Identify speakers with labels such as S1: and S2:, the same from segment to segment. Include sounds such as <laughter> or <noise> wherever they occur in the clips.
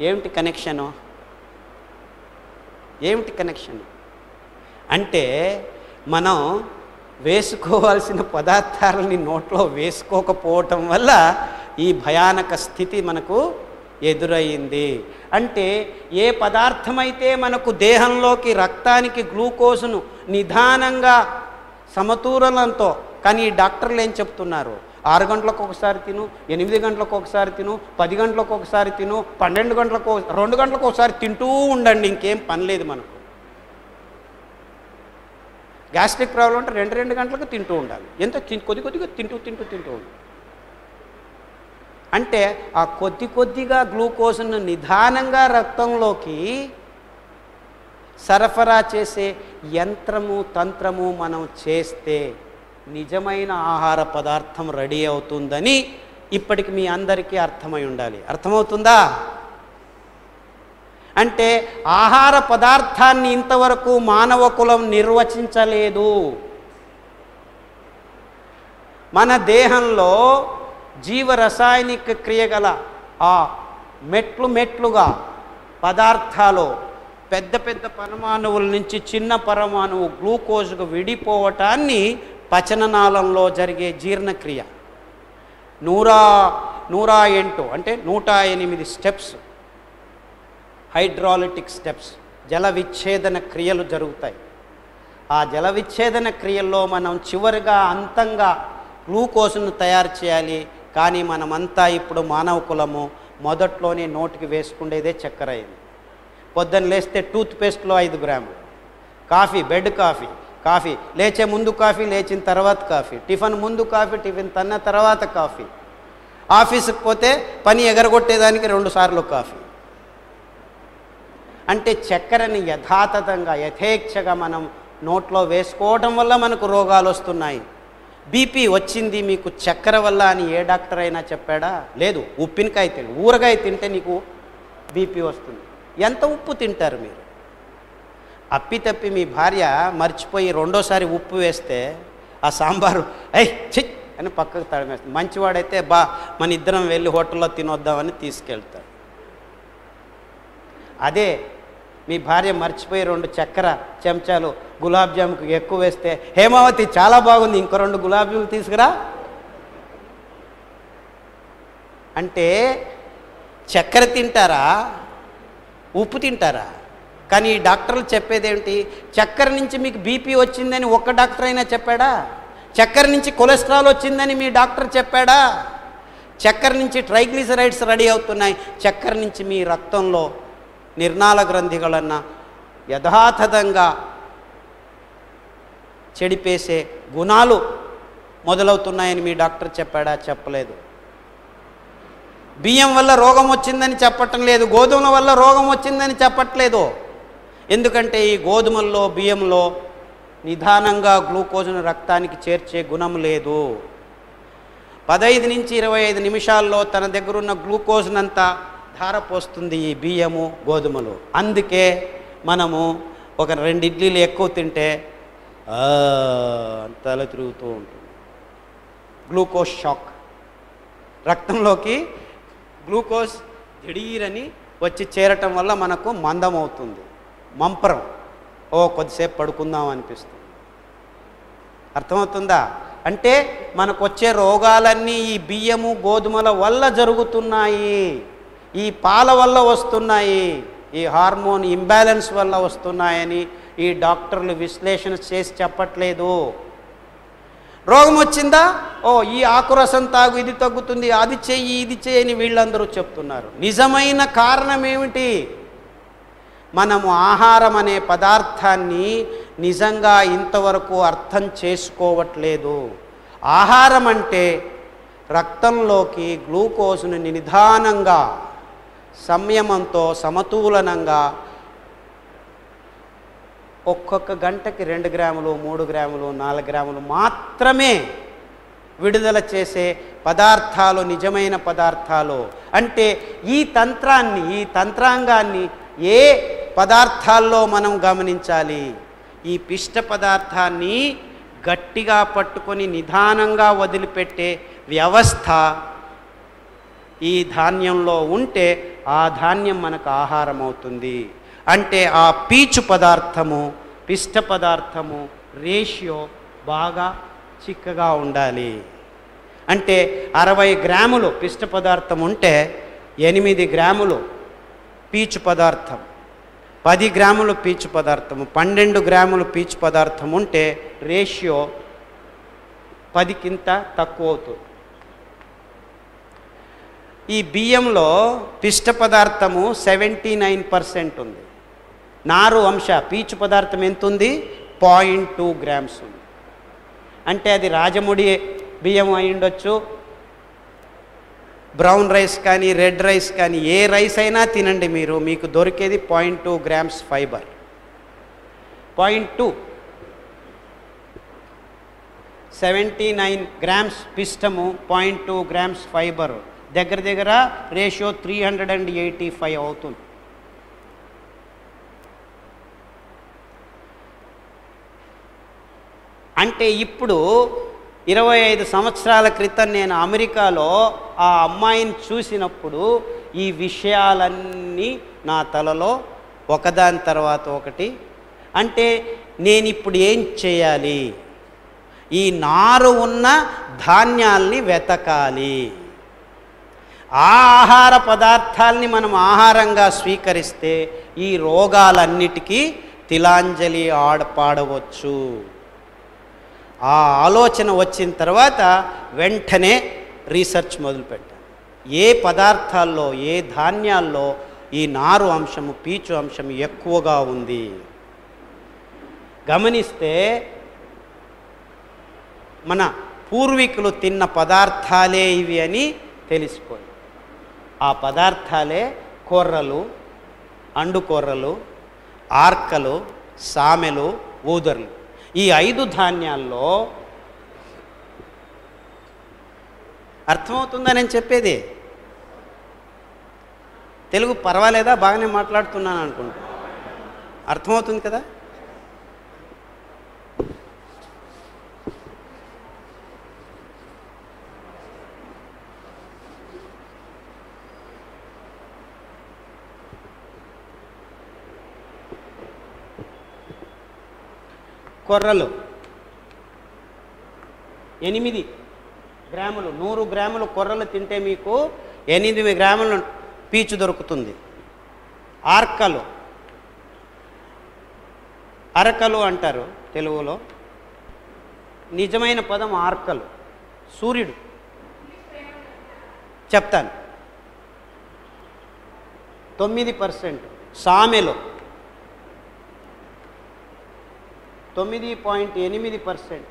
S1: ఏమిటి కనెక్షను? ఏమిటి కనెక్షన్? అంటే మనం వేసుకోవాల్సిన పదార్థాలని నోట్లో వేసుకోకపోవటం వల్ల ఈ భయానక స్థితి మనకు ఎదురయ్యింది అంటే ఏ పదార్థమైతే మనకు దేహంలోకి రక్తానికి గ్లూకోజ్ను నిదానంగా సమతూలనంతో కానీ డాక్టర్లు ఏం చెప్తున్నారు? ఆరు గంటలకు ఒకసారి తిను ఎనిమిది గంటలకు ఒకసారి తిను పది గంటలకు ఒకసారి తిను పన్నెండు గంటలకు రెండు గంటలకు ఒకసారి తింటూ ఉండండి ఇంకేం పని లేదు మనకు. గ్యాస్ట్రిక్ ప్రాబ్లం అంటే రెండు రెండు గంటలకు తింటూ ఉండాలి. ఎంత కొద్ది కొద్దిగా తింటూ తింటూ తింటూ ఉండాలి అంటే ఆ కొద్ది కొద్దిగా గ్లూకోజ్ను నిదానంగా రక్తంలోకి సరఫరా చేసే యంత్రము తంత్రము మనం చేస్తే నిజమైన ఆహార పదార్థం రెడీ అవుతుందని ఇప్పటికి మీ అందరికీ అర్థమై ఉండాలి. అర్థమవుతుందా? అంటే ఆహార పదార్థాన్ని ఇంతవరకు మానవ కులం నిర్వచించలేదు. మన దేహంలో జీవరసాయనిక రసాయనిక క్రియగల ఆ మెట్లు మెట్లుగా పదార్థాలు పెద్ద పెద్ద పరమాణువుల నుంచి చిన్న పరమాణువు గ్లూకోజ్కు విడిపోవటాన్ని పచననాళంలో జరిగే జీర్ణక్రియ. నూరా నూరా ఎంటు అంటే నూట ఎనిమిది స్టెప్స్. హైడ్రాలిటిక్ స్టెప్స్ జల విచ్ఛేదన క్రియలు జరుగుతాయి. ఆ జల విచ్ఛేదన క్రియల్లో మనం చివరిగా అంతంగా గ్లూకోజ్ను తయారు చేయాలి. కానీ మనమంతా ఇప్పుడు మానవ కులము మొదట్లోనే నోటికి వేసుకునేదే చక్కెర అయింది పొద్దున్న లేస్తే టూత్ పేస్ట్లో ఐదు గ్రాములు. Coffee bed coffee. కాఫీ. లేచే ముందు కాఫీ లేచిన తర్వాత కాఫీ. టిఫిన్ ముందు కాఫీ టిఫిన్ తన్న తర్వాత కాఫీ. ఆఫీస్కి పోతే పని ఎగరగొట్టేదానికి రెండు సార్లు కాఫీ. అంటే చక్కెరని యథాతథంగా యథేచ్ఛగా మనం నోట్లో వేసుకోవడం వల్ల మనకు రోగాలు వస్తున్నాయి. బీపీ వచ్చింది మీకు చక్కెర వల్ల అని ఏ డాక్టర్ అయినా చెప్పాడా? లేదు. ఉప్పినకాయ తిని. ఊరగాయ తింటే నీకు బీపీ వస్తుంది. ఎంత ఉప్పు తింటారు మీరు? అప్పి తప్పి మీ భార్య మర్చిపోయి రెండోసారి ఉప్పు వేస్తే ఆ సాంబారు ఐ చిచ్ అని పక్కకు తడమేస్తుంది. మంచివాడైతే బా మన ఇద్దరం వెళ్ళి హోటల్లో తినొద్దామని తీసుకెళ్తాడు. అదే మీ భార్య మర్చిపోయి రెండు చక్కెర చెంచాలు గులాబ్ జాముకు ఎక్కువ వేస్తే హేమావతి చాలా బాగుంది ఇంకో రెండు గులాబ్ జాములు తీసుకురా. అంటే చక్కెర తింటారా ఉప్పు తింటారా? కానీ ఈ డాక్టర్లు చెప్పేదేమిటి? చక్కెర నుంచి మీకు బీపీ వచ్చిందని ఒక్క డాక్టర్ అయినా చెప్పాడా? చక్కెర నుంచి కొలెస్ట్రాల్ వచ్చిందని మీ డాక్టర్ చెప్పాడా? చక్కెర నుంచి ట్రైగ్లిసరైడ్స్ రెడీ అవుతున్నాయి. చక్కెర నుంచి మీ రక్తంలో నిర్ణాల గ్రంథిగలన్న యథాతథంగా చెడిపేసే గుణాలు మొదలవుతున్నాయని మీ డాక్టర్ చెప్పాడా? చెప్పలేదు. బియ్యం వల్ల రోగం వచ్చిందని చెప్పటం లేదు. గోధుమల వల్ల రోగం వచ్చిందని చెప్పట్లేదు. ఎందుకంటే ఈ గోధుమల్లో బియ్యంలో నిదానంగా గ్లూకోజ్ను రక్తానికి చేర్చే గుణం లేదు. పదహైదు నుంచి ఇరవై ఐదు నిమిషాల్లో తన దగ్గరున్న గ్లూకోజ్నంతా ధారపోస్తుంది ఈ బియ్యము గోధుమలు. అందుకే మనము ఒక రెండు ఇడ్లీలు ఎక్కువ తింటే తల తిరుగుతూ ఉంటుంది. Glucose shock. రక్తంలోకి గ్లూకోజ్ దిడీరని వచ్చి చేరటం వల్ల మనకు మందం అవుతుంది మంపరం. ఓ కొద్దిసేపు పడుకుందాం అనిపిస్తుంది. అర్థమవుతుందా? అంటే మనకు వచ్చే రోగాలన్నీ ఈ బియ్యము గోధుమల వల్ల జరుగుతున్నాయి. ఈ పాల వల్ల వస్తున్నాయి. ఈ హార్మోన్ ఇంబ్యాలెన్స్ వల్ల వస్తున్నాయని ఈ డాక్టర్లు విశ్లేషణ చేసి చెప్పట్లేదు. రోగం వచ్చిందా? ఓ ఈ ఆకురసం తాగు ఇది తగ్గుతుంది అది చెయ్యి ఇది చెయ్యని వీళ్ళందరూ చెప్తున్నారు. నిజమైన కారణం ఏమిటి? మనము ఆహారం అనే పదార్థాన్ని నిజంగా ఇంతవరకు అర్థం చేసుకోవట్లేదు. ఆహారం అంటే రక్తంలోకి గ్లూకోజ్ను నిదానంగా సంయమంతో సమతూలనంగా ఒక్కొక్క గంటకి రెండు గ్రాములు మూడు గ్రాములు నాలుగు గ్రాములు మాత్రమే విడుదల చేసే పదార్థాలు నిజమైన పదార్థాలు. అంటే ఈ తంత్రాన్ని ఈ తంత్రాంగాన్ని ఏ పదార్థాల్లో మనం గమనించాలి. ఈ పిష్ట పదార్థాన్ని గట్టిగా పట్టుకొని నిదానంగా వదిలిపెట్టే వ్యవస్థ ఈ ధాన్యంలో ఉంటే ఆ ధాన్యం మనకు ఆహారం అవుతుంది అంటే ఆ పీచు పదార్థము పిష్ట పదార్థము రేషియో బాగా చిక్కగా ఉండాలి. అంటే అరవై గ్రాములు పిష్ట పదార్థం ఉంటే ఎనిమిది గ్రాములు పీచు పదార్థం. పది గ్రాములు పీచు పదార్థము పన్నెండు గ్రాములు పీచు పదార్థం ఉంటే రేషియో పదికింత తక్కువ అవుతుంది. ఈ బియ్యంలో పిష్ట పదార్థము సెవెంటీ నైన్ పర్సెంట్ ఉంది. నారు అంశ పీచు పదార్థం ఎంత ఉంది పాయింట్ టూ గ్రామ్స్ ఉంది. అంటే అది రాజముడి బియ్యం అయి ఉండొచ్చు బ్రౌన్ రైస్ కానీ రెడ్ రైస్ కానీ ఏ రైస్ అయినా తినండి మీరు. మీకు దొరికేది point two grams fibre. Point two. Seventy nine grams పిష్టము point two grams fibre. దగ్గర దగ్గర ratio three hundred and eighty five అవుతుంది. అంటే ఇప్పుడు ఇరవై ఐదు సంవత్సరాల క్రితం నేను అమెరికాలో ఆ అమ్మాయిని చూసినప్పుడు ఈ విషయాలన్నీ నా తలలో ఒకదాని తర్వాత ఒకటి. అంటే నేను ఇప్పుడు ఏం చేయాలి? ఈ నారు ఉన్న ధాన్యాల్ని వెతకాలి. ఆ ఆహార పదార్థాల్ని మనం ఆహారంగా స్వీకరిస్తే ఈ రోగాలన్నిటికీ తిలాంజలి ఆడపాడవచ్చు. ఆ ఆలోచన వచ్చిన తర్వాత వెంటనే రీసెర్చ్ మొదలుపెట్టాను ఏ పదార్థాల్లో ఏ ధాన్యాల్లో ఈ నారు అంశము పీచు అంశం ఎక్కువగా ఉంది? గమనిస్తే మన పూర్వీకులు తిన్న పదార్థాలే ఇవి అని తెలిసిపోయి ఆ పదార్థాలే కొర్రలు అండుకొర్రలు ఆర్కలు సామెలు ఊదర్లు. ఈ ఐదు ధాన్యాల్లో అర్థమవుతుందా నేను చెప్పేది? తెలుగు పర్వాలేదా? బాగానే మాట్లాడుతున్నాను అనుకుంటా. అర్థమవుతుంది కదా? కొర్రలు. ఎనిమిది గ్రాములు నూరు గ్రాములు కొర్రలు తింటే మీకు ఎనిమిది గ్రాములు పీచు దొరుకుతుంది. ఆర్కలు. అరకలు అంటారు తెలుగులో. నిజమైన పదం ఆర్కలు. సూర్యుడు. చెప్తాను. తొమ్మిది పర్సెంట్. సామెలో. తొమ్మిది పాయింట్ ఎనిమిది percent.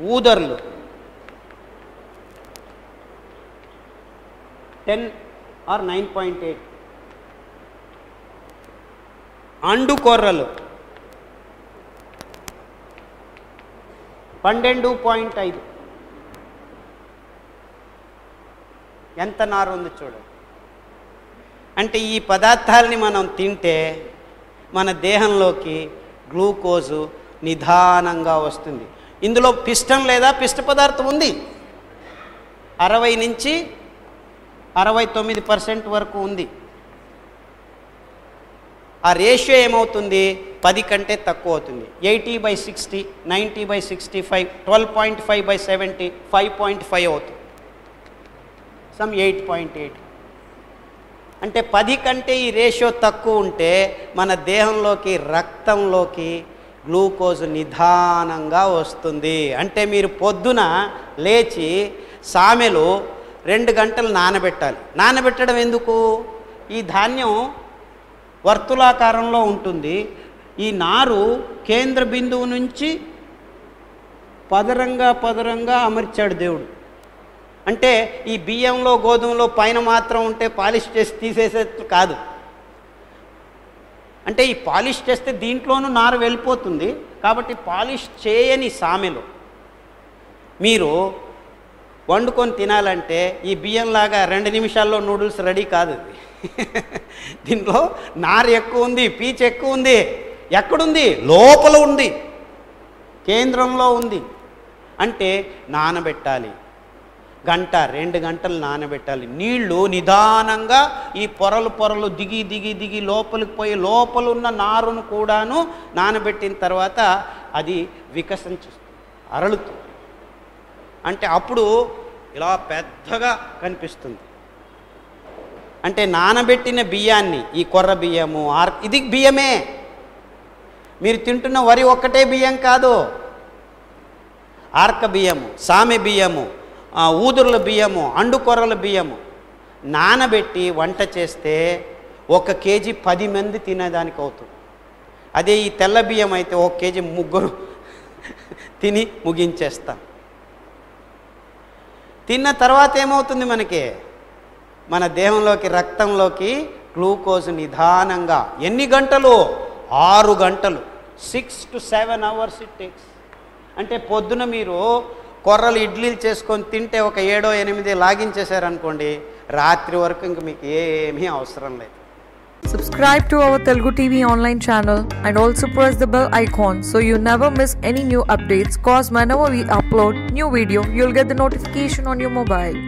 S1: ఊదర్లు. Ten or nine point eight. అండుకొర్రలు. పన్నెండు పాయింట్ ఐదు. ఎంత నారు ఉంది చూడండి అంటే ఈ పదార్థాలని మనం తింటే మన దేహంలోకి గ్లూకోజు నిదానంగా వస్తుంది. ఇందులో పిష్టం లేదా పిష్ట పదార్థం ఉంది. అరవై నుంచి అరవై తొమ్మిది పర్సెంట్ వరకు ఉంది. ఆ రేషియో ఏమవుతుంది? పది కంటే తక్కువ అవుతుంది. Eighty by sixty ninety by sixty five twelve point five by seventy five point five అవుతుంది. Sum eight point eight. అంటే పది కంటే ఈ రేషియో తక్కువ ఉంటే మన దేహంలోకి రక్తంలోకి గ్లూకోజ్ నిదానంగా వస్తుంది. అంటే మీరు పొద్దున లేచి సామెలు రెండు గంటలు నానబెట్టాలి. నానబెట్టడం ఎందుకు? ఈ ధాన్యం వర్తులాకారంలో ఉంటుంది. ఈ నారు కేంద్ర బిందువు నుంచి పదరంగా పదరంగా అమర్చాడు దేవుడు. అంటే ఈ బియ్యంలో గోధుమలో పైన మాత్రం ఉంటే పాలిష్ చేసి తీసేసే కాదు. అంటే ఈ పాలిష్ చేస్తే దీంట్లోనూ నారు వెళ్ళిపోతుంది. కాబట్టి పాలిష్ చేయని సామెలు. మీరు వండుకొని తినాలంటే ఈ బియ్యంలాగా రెండు నిమిషాల్లో నూడిల్స్ రెడీ కాదు <laughs> దీంట్లో నారు ఎక్కువ ఉంది పీచ్ ఎక్కువ ఉంది ఎక్కడుంది? లోపల ఉంది. కేంద్రంలో ఉంది. అంటే నానబెట్టాలి. గంట రెండు గంటలు నానబెట్టాలి. నీళ్ళు నిదానంగా ఈ పొరలు పొరలు దిగి దిగి దిగి లోపలికి పోయి లోపల ఉన్న నారును కూడాను నానబెట్టిన తర్వాత అది వికసించుస్తుంది అరలుతుంది. అంటే అప్పుడు ఇలా పెద్దగా కనిపిస్తుంది. అంటే నానబెట్టిన బియ్యాన్ని ఈ కొర్ర బియ్యము ఆర్ ఇది బియ్యమే. మీరు తింటున్న వరి ఒక్కటే బియ్యం కాదు. ఆర్క బియ్యము సామె బియ్యము ఊదురుల బియ్యము అండుకొర్రల బియ్యము నానబెట్టి వంట చేస్తే ఒక కేజీ పది మంది తినేదానికి అవుతుంది. అదే ఈ తెల్ల బియ్యం అయితే ఒక కేజీ ముగ్గురు తిని ముగించేస్తాం. తిన్న తర్వాత ఏమవుతుంది మనకి? మన దేహంలోకి రక్తంలోకి గ్లూకోజ్ నిదానంగా ఎన్ని గంటలు? ఆరు గంటలు. Six to seven hours it takes అంటే పొద్దున మీరు కొర్రలు ఇడ్లీలు చేసుకొని తింటే ఒక ఏడో ఎనిమిది లాగించేశారనుకోండి రాత్రి వరకు ఇంక మీకు ఏమీ అవసరం లేదు.
S2: Subscribe to our Telugu TV online channel and also press the bell icon so you never miss any new updates cause my now we upload new video you'll get the notification on your mobile